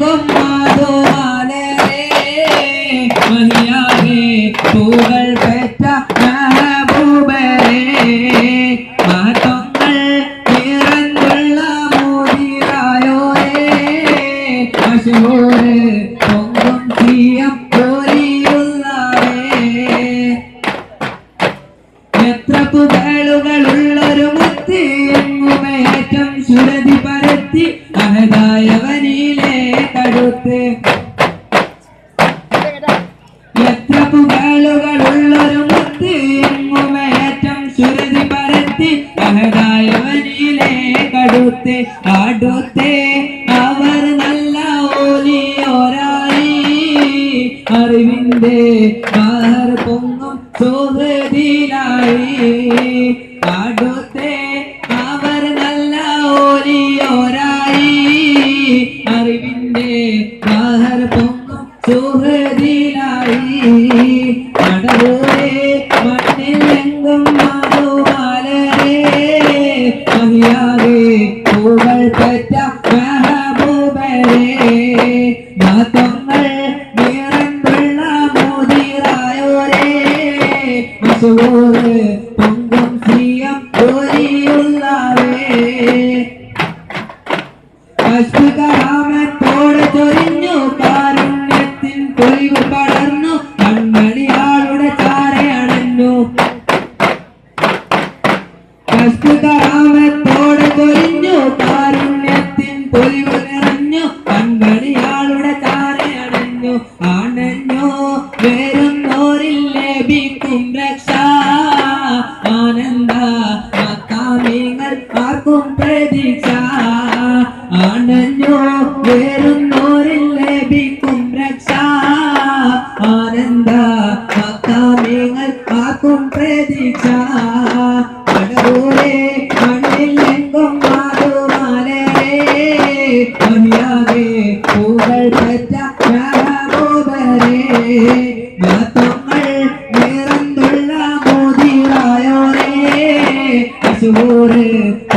മണ്ണിലെങ്കും മാധുവാലരേ മഹിയാകെ പൂകൾ പെറ്റ മെഹബൂബരേ മഹത്വങ്ങൾ നിറഞ്ഞുള്ള മോദിരായോരേ അശൂര് പൊങ്കും തീയം പോലിയുള്ളവേ എത്ര പുകളുകളുള്ളൊരു മുത്തി എങ്ങുമേറ്റം ശുരതി പരത്തി പുകളുകളുള്ളൊരു മുത്തി എങ്ങുമേറ്റം ശുരതി പരത്തി അഹദായവനിലെ കടുത്ത് അടുത്തേ അവർ നല്ല ഓലിയോരായി അറിവിന്റെ മഹർ പൊങ്ങും സുഹൃതിയിലായി അടുത്തേ മണ്ണിലെങ്കും മധുമാലരേ മഹിയാകെ പൂകൾ പെറ്റ മെഹബൂബരേ. മതങ്ങൾ നിറഞ്ഞുള്ള മോദിറായോരേ മസൂറ് പൊങ്കും സിയം ജോലിയുള്ളവേ കഷ്ടകാമത്തോടെ രക്ഷ ആനന്ദ മക്കാമിങ്ങൾ ആർക്കും പ്രതീക്ഷ. അണഞ്ഞു വരുന്നോരിൽ ലഭിക്കും രക്ഷ. ആനന്ദ മക്കാമിങ്ങൾ ആർക്കും പ്രതീക്ഷ. കടവൂരെ മണ്ണിലെങ്കും മാറുമാലേ മഹിയാകെ പൂകൾ പെറ്റ മെഹബൂബരേ മഹത്വങ്ങൾ আজ